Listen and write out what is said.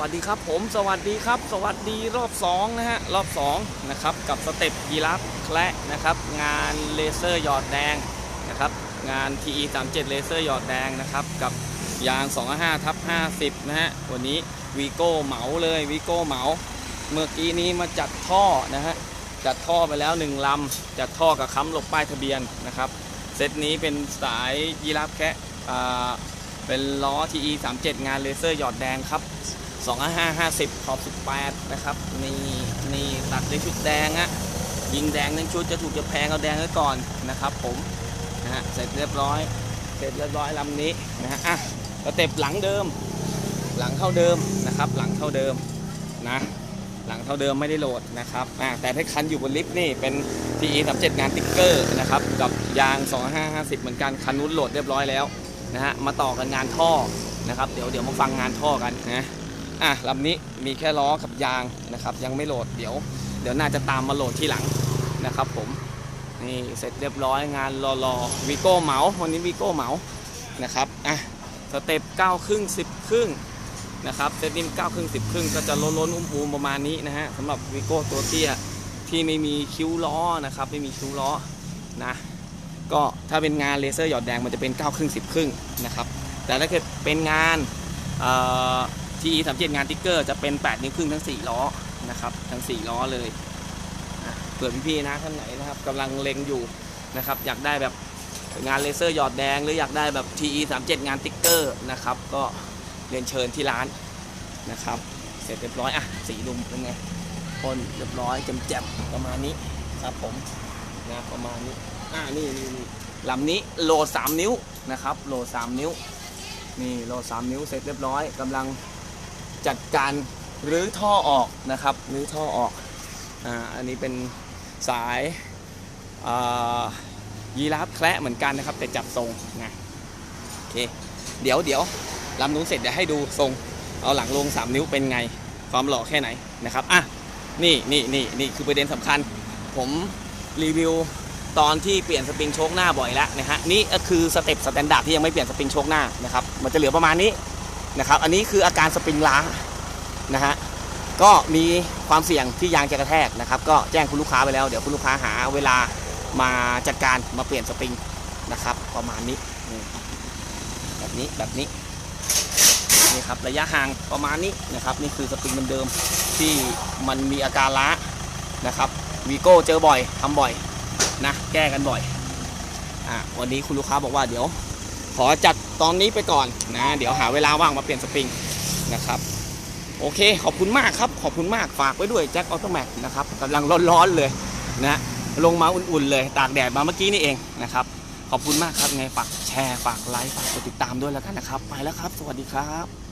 วัสดีครับผมสวัสดีครับ สวัสดีรอบ2นะฮะรอบ2นะครับกับสเต็ปยีราฟแคละนะครับงานเลเซอร์หยอดแดงนะครับงาน TE 3 7เลเซอร์หยอดแดงนะครับกับยาง 255ทับ50 นะฮะวันนี้วีโก้เหมาเลยวีโก้เหมา เมื่อกี้นี้มาจัดท่อนะฮะจัดท่อไปแล้ว 1 ลำ จัดท่อกับค้ำหลบป้ายทะเบียนนะครับเซตนี้เป็นสายยีราฟแคะเป็นล้อ TE 37งานเลเซอร์หยอดแดงครับ 2550 ขอบ 18 นะครับ นี่นี่ตัดด้วยชุดแดงอะยิงแดงทั้งชุดจะถูกจะแพงเอาแดงไว้ก่อนนะครับ ผมนะฮะเสร็จเรียบร้อย เสร็จเรียบร้อยลำนี้นะฮะอะสเต็ปหลังเดิม หลังเท่าเดิมนะครับ หลังเท่าเดิมนะหลังเท่าเดิมไม่ได้โหลดนะครับอะแต่ถ้าคันอยู่บนลิฟต์นี่เป็น TE 37งานติ๊กเกอร์นะครับกับยาง 2550 เหมือนกันคันนู้นโหลดเรียบร้อยแล้วนะฮะมาต่อกันงานท่อนะครับ เดี๋ยวเดี๋ยวมาฟังงานท่อกันนะ อะลำนี้มีแค่ล้อกับยางนะครับ ยังไม่โหลดเดี๋ยว เดี๋ยวน่าจะตามมาโหลดที่หลังนะครับผมนี่เสร็จเรียบร้อยงานรอรอวีโก้เหมาวันนี้วีโก้เหมานะครับอะสเต็ป9ครึ่ง10ครึ่งนะครับเซตนิ่ม9ครึ่ง10ครึ่งก็จะล้นล้นอุ้มปูมประมาณนี้นะฮะสำหรับวีโก้ตัวเตี้ยที่ไม่มีคิ้วล้อนะครับไม่มีคิ้วล้อนะก็ถ้าเป็นงานเลเซอร์หยอดแดงมันจะเป็น9ครึ่ง10 ครึ่งนะครับแต่ถ้าเกิดเป็นงาน ทีสามเจ็ดงานติ๊กเกอร์จะเป็น 8 นิ้วครึ่งทั้ง 4 ล้อนะครับ ทั้ง 4 ล้อเลยเผื่อพี่ๆนะท่านไหนนะครับกำลังเล็งอยู่นะครับ อยากได้แบบงานเลเซอร์หยอดแดง หรืออยากได้แบบ TE 3 7งานติ๊กเกอร์นะครับ ก็เรียนเชิญที่ร้านนะครับ เสร็จเรียบร้อยอะสีดุมเป็นไงพ่นเรียบร้อยแจ่มๆประมาณนี้ครับผมนะประมาณนี้อ่านี่นี่นี่ลำนี้โล 3 นิ้วนะครับ โล 3 นิ้วนี่โล 3 นิ้วเสร็จเรียบร้อยกำลัง จัดการรื้อท่อออกนะครับรื้อท่อออกอ่าอันนี้เป็นสายยีราฟแคระเหมือนกันนะครับ แต่จับทรงนะโอเคเดี๋ยวเดี๋ยวลำนู้นเสร็จเดี๋ยวให้ดูทรง เอาหลังลง 3 นิ้วเป็นไง ความหล่อแค่ไหนนะครับอะนี่นี่นี่นี่คือประเด็นสำคัญ ผมรีวิวตอนที่เปลี่ยนสปริงโชคหน้าบ่อยแล้วนะฮะนี่ก็คือสเต็ปสแตนดาร์ดที่ยังไม่เปลี่ยนสปริงโชคหน้านะครับมันจะเหลือประมาณนี้ นะครับ อันนี้คืออาการสปริงล้างนะฮะก็มีความเสี่ยงที่ยางจะกระแทกนะครับ ก็แจ้งคุณลูกค้าไปแล้วเดี๋ยวคุณลูกค้าหาเวลามาจัดการมาเปลี่ยนสปริงนะครับ ประมาณนี้แบบนี้แบบนี้นี่ครับระยะห่างประมาณนี้นะครับ นี่คือสปริงเดิมๆที่มันมีอาการล้านะครับวีโก้เจอบ่อยทำบ่อยนะแก้กันบ่อยอะวันนี้คุณลูกค้าบอกว่าเดี๋ยว ขอจัดตอนนี้ไปก่อนนะ เดี๋ยวหาเวลาว่างมาเปลี่ยนสปริงนะครับ โอเค ขอบคุณมากครับ ขอบคุณมากฝากไว้ด้วยแจ็คออโตแมกนะครับกำลังร้อนๆเลยนะลงมาอุ่นๆเลย ตากแดดมาเมื่อกี้นี่เองนะครับ ขอบคุณมากครับไงฝากแชร์ฝากไลค์ฝากกดติดตามด้วยแล้วกันนะครับ ไปแล้วครับ สวัสดีครับ